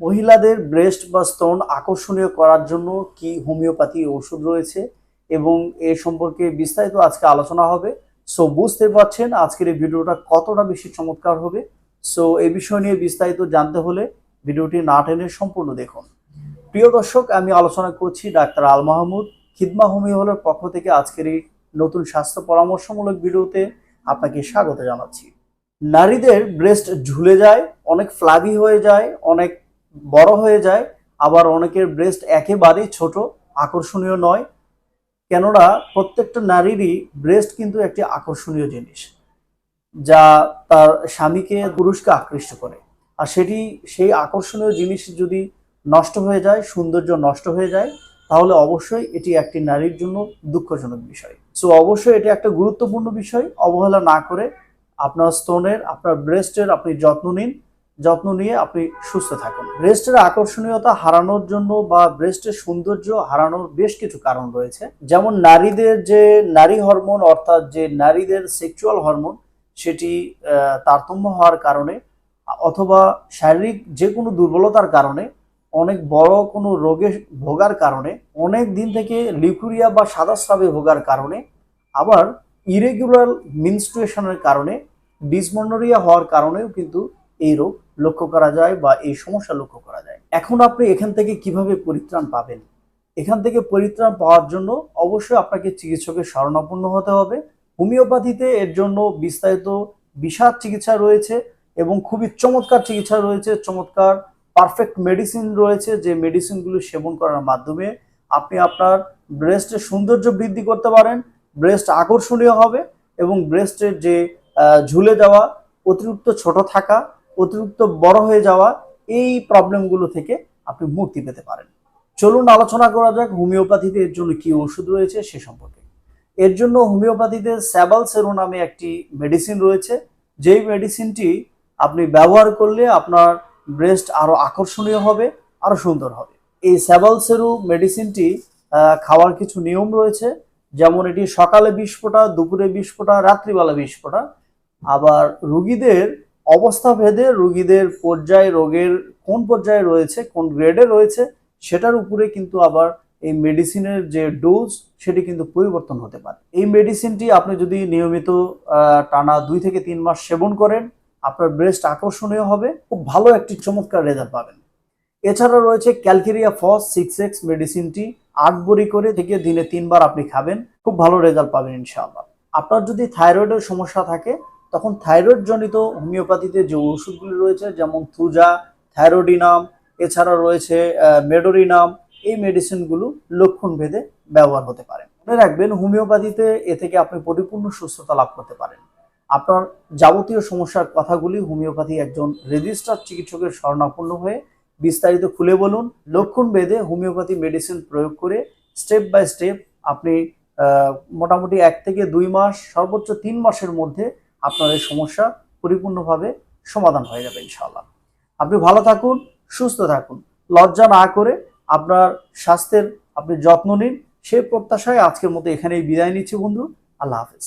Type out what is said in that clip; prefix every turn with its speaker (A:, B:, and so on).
A: মহিলাদের ব্রেস্ট বা স্তন আকর্ষণীয় করার জন্য কি হোমিওপ্যাথি ওষুধ রয়েছে এবং এ সম্পর্কে বিস্তারিত আজকে আলোচনা হবে। সো বুঝতে পারছেন আজকের এই ভিডিওটা কতটা বেশি চমৎকার হবে। সো এই বিষয় নিয়ে বিস্তারিত জানতে হলে ভিডিওটি না টেনে সম্পূর্ণ দেখুন। প্রিয় দর্শক, আমি আলোচনা করছি ডাক্তার আল মাহমুদ, খিদমা হোমিও হলের পক্ষ থেকে আজকের এই নতুন স্বাস্থ্য পরামর্শমূলক ভিডিওতে আপনাকে স্বাগত জানাচ্ছি। নারীদের ব্রেস্ট ঝুলে যায়, অনেক ফ্লাবি হয়ে যায়, অনেক বড় হয়ে যায়, আবার অনেকের ব্রেস্ট একেবারেই ছোট, আকর্ষণীয় নয়। কেননা প্রত্যেকটা নারীরই ব্রেস্ট কিন্তু একটি আকর্ষণীয় জিনিস, যা তার স্বামীকে পুরুষকে আকৃষ্ট করে। আর সেটি, সেই আকর্ষণীয় জিনিস যদি নষ্ট হয়ে যায়, সৌন্দর্য নষ্ট হয়ে যায়, তাহলে অবশ্যই এটি একটি নারীর জন্য দুঃখজনক বিষয়। সো অবশ্যই এটি একটা গুরুত্বপূর্ণ বিষয়। অবহেলা না করে আপনার স্তনের, আপনার ব্রেস্টের আপনি যত্ন নিন। যত্ন নিয়ে আপনি সুস্থ থাকুন। ব্রেস্টের আকর্ষণীয়তা হারানোর জন্য বা ব্রেস্টের সৌন্দর্য হারানোর বেশ কিছু কারণ রয়েছে। যেমন নারীদের যে নারী হরমোন অর্থাৎ যে নারীদের সেক্সুয়াল হরমোন, সেটি তারতম্য হওয়ার কারণে অথবা শারীরিক যে কোনো দুর্বলতার কারণে, অনেক বড় কোনো রোগে ভোগার কারণে, অনেক দিন থেকে লিকুরিয়া বা সাদা স্রাবে ভোগার কারণে, আবার ইরেগুলার মিনস্ট্রুয়েশনের কারণে ডিসমন্ডরিয়া হওয়ার কারণেও কিন্তু এই রোগ লক্ষ্য করা যায় বা এই সমস্যা লক্ষ্য করা যায়। এখন আপনি এখান থেকে কীভাবে পরিত্রাণ পাবেন? এখান থেকে পরিত্রাণ পাওয়ার জন্য অবশ্যই আপনাকে চিকিৎসকের শরণাপন্ন হতে হবে। হোমিওপ্যাথিতে এর জন্য বিস্তারিত বিষাদ চিকিৎসা রয়েছে এবং খুবই চমৎকার চিকিৎসা রয়েছে, চমৎকার পারফেক্ট মেডিসিন রয়েছে যে মেডিসিনগুলো সেবন করার মাধ্যমে আপনি আপনার ব্রেস্টের সৌন্দর্য বৃদ্ধি করতে পারেন ব্রেস্ট আকর্ষণীয় হবে এবং ব্রেস্টের যে ঝুলে যাওয়া অতিরিক্ত ছোট থাকা অতিরিক্ত বড় হয়ে যাওয়া এই প্রবলেমগুলো থেকে আপনি মুক্তি পেতে পারেন। চলুন আলোচনা করা যাক হোমিওপ্যাথিতে এর জন্য কি ওষুধ রয়েছে সে সম্পর্কে। এর জন্য হোমিওপ্যাথিতে স্যাবাল সেরো নামে একটি মেডিসিন রয়েছে। যেই মেডিসিনটি আপনি ব্যবহার করলে আপনার ব্রেস্ট আরও আকর্ষণীয় হবে, আরও সুন্দর হবে। এই স্যাবাল সেরু মেডিসিনটি খাওয়ার কিছু নিয়ম রয়েছে। যেমন এটি সকালে বিশ ফোঁটা দুপুরে বিশ ফোঁটা রাত্রিবেলা বিশ ফোঁটা আবার রুগীদের অবস্থা ভেদে রুগীদের পর্যায়ে রোগের কোন পর্যায়ে রয়েছে, কোন গ্রেডে রয়েছে, সেটার উপরে কিন্তু আবার এই মেডিসিনের যে ডোজ সেটি কিন্তু পরিবর্তন হতে পারে। এই মেডিসিনটি আপনি যদি নিয়মিত টানা দুই থেকে তিন মাস সেবন করেন, আপনার ব্রেস্ট আকর্ষণীয় হবে, খুব ভালো একটি চমৎকার রেজাল্ট পাবেন। এছাড়া রয়েছে ক্যালকেরিয়া ফস সিক্স এক্স মেডিসিনটি আট বড়ি করে থেকে দিনে তিনবার আপনি খাবেন, খুব ভালো রেজাল্ট পাবেন ইনশাআল্লাহ। আপনার যদি থাইরয়েডের সমস্যা থাকে তখন থাইরয়েড জনিত হোমিওপ্যাথিতে যে ওষুধগুলি রয়েছে, যেমন থুজা, থাইরোডিনাম এছাড়া রয়েছে মেডোরিনাম, এই মেডিসিনগুলো লক্ষণ ভেদে ব্যবহার হতে পারে। মনে রাখবেন, হোমিওপ্যাথিতে এ থেকে আপনি পরিপূর্ণ সুস্থতা লাভ করতে পারেন। আপনার যাবতীয় সমস্যার কথাগুলি হোমিওপ্যাথি একজন রেজিস্টার চিকিৎসকের শরণাপন্ন হয়ে বিস্তারিত খুলে বলুন। লক্ষণ ভেদে হোমিওপ্যাথি মেডিসিন প্রয়োগ করে স্টেপ বাই স্টেপ আপনি মোটামুটি এক থেকে দুই মাস, সর্বোচ্চ তিন মাসের মধ্যে আপনার এই সমস্যা পরিপূর্ণভাবে সমাধান হয়ে যাবে ইনশাআল্লাহ। আপনি ভালো থাকুন, সুস্থ থাকুন। লজ্জা না করে আপনার স্বাস্থ্যের আপনি যত্ন নিন। সেই প্রত্যাশায় আজকের মতো এখানেই বিদায় নিচ্ছি বন্ধু। আল্লাহ হাফেজ।